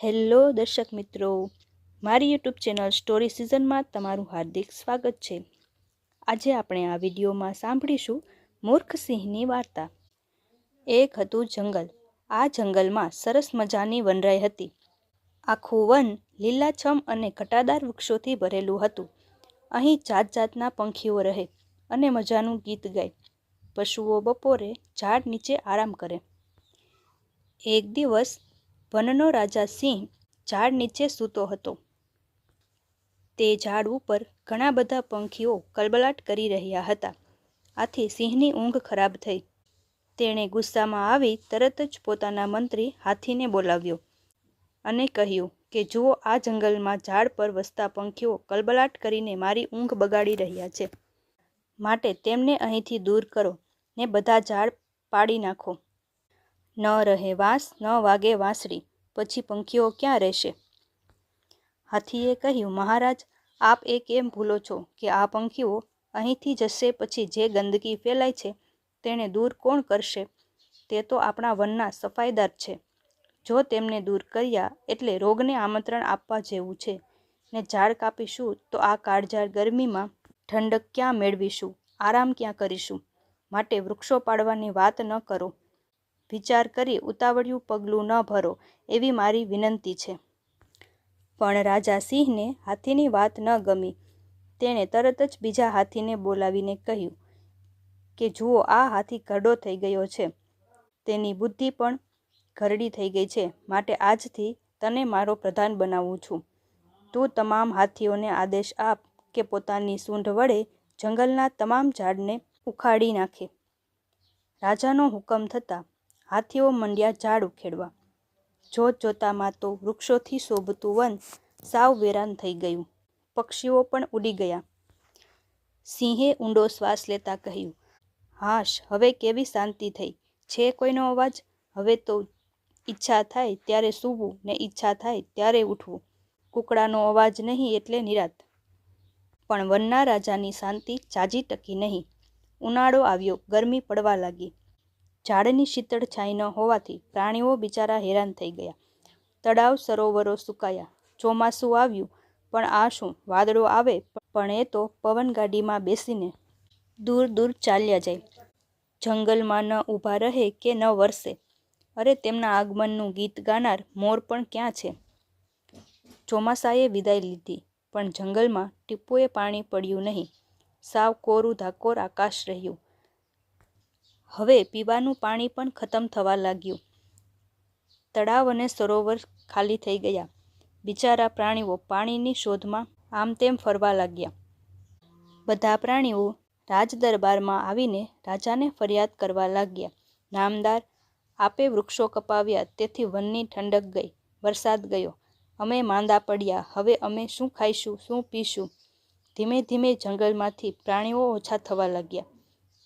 Hello દર્શક મિત્રો, મારી યુટ્યુબ ચેનલ સ્ટોરી સિઝનમાં તમારું હાર્દિક સ્વાગત છે. આજે આપણે આ વિડીયોમાં સાંભળીશું મૂર્ખ સિંહની વાર્તા. એક હતું જંગલ. આ જંગલમાં સરસ મજાની વનરાઈ હતી. આખું વન લીલાછમ અને ઘટાદાર વૃક્ષોથી ભરેલું હતું. અહીં જાત જાતના પંખીઓ રહે અને મજાનું ગીત ગાય. પશુઓ બપોરે ઝાડ નીચે આરામ કરે. એક દિવસ વનનો રાજા સિંહ ઝાડ નીચે સૂતો હતો. તે ઝાડ ઉપર ઘણા બધા પંખીઓ કલબલાટ કરી રહ્યા હતા. આથી સિંહની ઊંઘ ખરાબ થઈ. તેણે ગુસ્સામાં આવી તરત જ પોતાના મંત્રી હાથીને બોલાવ્યો અને કહ્યું કે, જુઓ, આ જંગલમાં ઝાડ પર વસતા પંખીઓ કલબલાટ કરીને મારી ઊંઘ બગાડી રહ્યા છે. માટે તેમને અહીંથી દૂર કરો ને બધા ઝાડ પાડી નાખો. ન રહે વાંસ, ન વાગે વાંસળી. પછી પંખીઓ ક્યાં રહેશે? હાથીએ કહ્યું, મહારાજ, આપ એ કેમ ભૂલો છો કે આ પંખીઓ અહીંથી જશે પછી જે ગંદકી ફેલાય છે તેને દૂર કોણ કરશે? તે તો આપણા વનના સફાઈદાર છે. જો તેમને દૂર કર્યા એટલે રોગને આમંત્રણ આપવા જેવું છે ને ઝાડ કાપીશું, તો આ કાળઝાળ ગરમીમાં ઠંડક ક્યાં મેળવીશું? આરામ ક્યાં કરીશું? માટે વૃક્ષો પાડવાની વાત ન કરો. વિચાર કરી ઉતાવળિયું પગલું ન ભરો એવી મારી વિનંતી છે. પણ રાજા સિંહને હાથીની વાત ન ગમી. તેણે તરત જ બીજા હાથીને બોલાવીને કહ્યું કે, જુઓ, આ હાથી ઘરડો થઈ ગયો છે. તેની બુદ્ધિ પણ ઘરડી થઈ ગઈ છે. માટે આજથી તને મારો પ્રધાન બનાવું છું. તું તમામ હાથીઓને આદેશ આપ કે પોતાની સૂંઢ વડે જંગલના તમામ ઝાડને ઉખાડી નાખે. રાજાનો હુકમ થતાં હાથીઓ મંડ્યા ઝાડ ઉખેડવા. જોત જોતામાં તો વૃક્ષોથી શોભતું વન સાવ વેરાન થઈ ગયું. પક્ષીઓ પણ ઉડી ગયા. સિંહે ઊંડો શ્વાસ લેતા કહ્યું, હાશ, હવે કેવી શાંતિ થઈ? છે કોઈનો અવાજ? હવે તો ઈચ્છા થાય ત્યારે સૂવું ને ઈચ્છા થાય ત્યારે ઉઠવું. કુકડાનો અવાજ નહીં એટલે નિરાત. પણ વનના રાજાની શાંતિ જાજી ટકી નહીં. ઉનાળો આવ્યો, ગરમી પડવા લાગી. ઝાડની શીતળ છાંઈ ન હોવાથી પ્રાણીઓ બિચારા હેરાન થઈ ગયા. તળાવ સરોવરો સુકાયા. ચોમાસું આવ્યું, પણ આ શું? વાદળો આવે, પણ એ તો પવન ગાડીમાં બેસીને દૂર દૂર ચાલ્યા જાય. જંગલમાં ન ઊભા રહે કે ન વરસે. અરે, તેમના આગમનનું ગીત ગાનાર મોર પણ ક્યાં છે? ચોમાસાએ વિદાય લીધી, પણ જંગલમાં ટીપોએ પાણી પડ્યું નહીં. સાવ કોરું ધાકોર આકાશ રહ્યું. હવે પીવાનું પાણી પણ ખતમ થવા લાગ્યું. તળાવ અને સરોવર ખાલી થઈ ગયા. બિચારા પ્રાણીઓ પાણીની શોધમાં આમ તેમ ફરવા લાગ્યા. બધા પ્રાણીઓ રાજદરબારમાં આવીને રાજાને ફરિયાદ કરવા લાગ્યા. નામદાર આપે વૃક્ષો કપાવ્યા, તેથી વનની ઠંડક ગઈ, વરસાદ ગયો. અમે માંદા પડ્યા, હવે અમે શું ખાઈશું, શું પીશું? ધીમે ધીમે જંગલમાંથી પ્રાણીઓ ઓછા થવા લાગ્યા.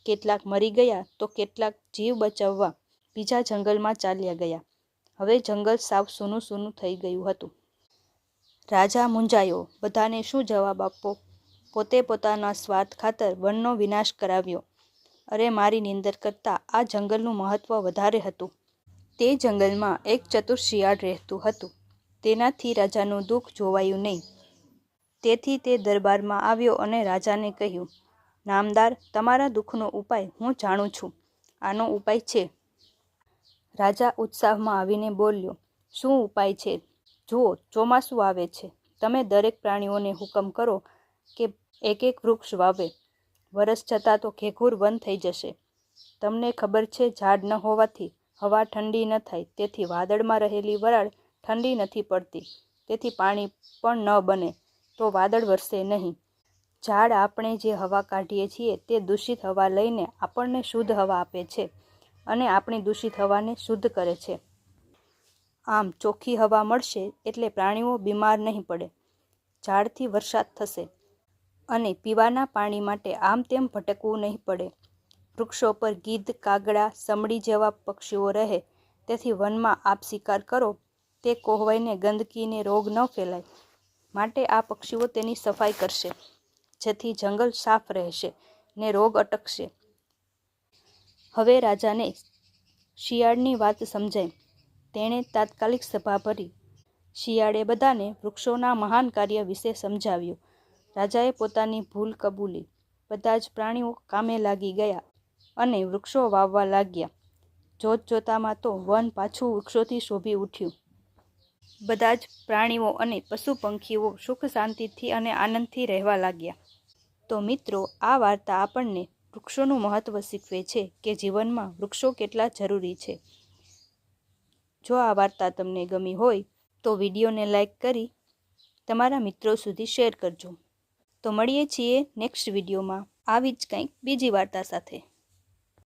કેટલાક મરી ગયા તો કેટલાક જીવ બચાવવા બીજા જંગલમાં ચાલ્યા ગયા. હવે જંગલ સાવ સૂનું સૂનું થઈ ગયું હતું. રાજા મૂંઝાયો. બધાને શું જવાબ આપવો? પોતે પોતાના સ્વાર્થ ખાતર વનનો વિનાશ કરાવ્યો. અરે, મારી નિંદર કરતાં આ જંગલનું મહત્ત્વ વધારે હતું. તે જંગલમાં એક ચતુર શિયાળ રહેતું હતું. તેનાથી રાજાનું દુઃખ જોવાયું નહીં. તેથી તે દરબારમાં આવ્યો અને રાજાને કહ્યું નામદાર, તમારા દુઃખનો ઉપાય હું જાણું છું. આનો ઉપાય છે. રાજા ઉત્સાહમાં આવીને બોલ્યો, શું ઉપાય છે? જુઓ, ચોમાસું આવે છે. તમે દરેક પ્રાણીઓને હુકમ કરો કે એક એક વૃક્ષ વાવે. વરસ જતાં તો ઘેઘૂર વન થઈ જશે. તમને ખબર છે, ઝાડ ન હોવાથી હવા ઠંડી ન થાય, તેથી વાદળમાં રહેલી વરાળ ઠંડી નથી પડતી. તેથી પાણી પણ ન બને, તો વાદળ વરસે નહીં. ઝાડ આપણે જે હવા કાઢીએ છીએ તે દૂષિત હવા લઈને આપણને શુદ્ધ હવા આપે છે અને આપણી દૂષિત હવાને શુદ્ધ કરે છે. આમ ચોખ્ખી હવા મળશે એટલે પ્રાણીઓ બીમાર નહીં પડે. ઝાડથી વરસાદ થશે અને પીવાના પાણી માટે આમ તેમ ભટકવું નહીં પડે. વૃક્ષો પર ગીધ, કાગડા, સમડી જેવા પક્ષીઓ રહે તેથી વનમાં આપ શિકાર કરો, તે કોહવાઈને ગંદકીને રોગ ન ફેલાય. માટે આ પક્ષીઓ તેની સફાઈ કરશે. જેથી જંગલ સાફ રહેશે ને રોગ અટકશે. હવે રાજાને શિયાળની વાત સમજાઈ. તેણે તાત્કાલિક સભા ભરી. શિયાળે બધાને વૃક્ષોના મહાન કાર્ય વિશે સમજાવ્યું. રાજાએ પોતાની ભૂલ કબૂલી. બધા જ પ્રાણીઓ કામે લાગી ગયા અને વૃક્ષો વાવવા લાગ્યા. જોત જોતામાં તો વન પાછું વૃક્ષોથી શોભી ઉઠ્યું. બધા જ પ્રાણીઓ અને પશુ પંખીઓ સુખ શાંતિથી અને આનંદથી રહેવા લાગ્યા. તો મિત્રો, આ વાર્તા આપણને વૃક્ષોનું મહત્ત્વ શીખવે છે કે જીવનમાં વૃક્ષો કેટલા જરૂરી છે. જો આ વાર્તા તમને ગમી હોય, તો વિડીયોને લાઈક કરી તમારા મિત્રો સુધી શેર કરજો. તો મળીએ છીએ નેક્સ્ટ વિડીયોમાં. આવી જ કંઈક બીજી વાર્તા સાથે.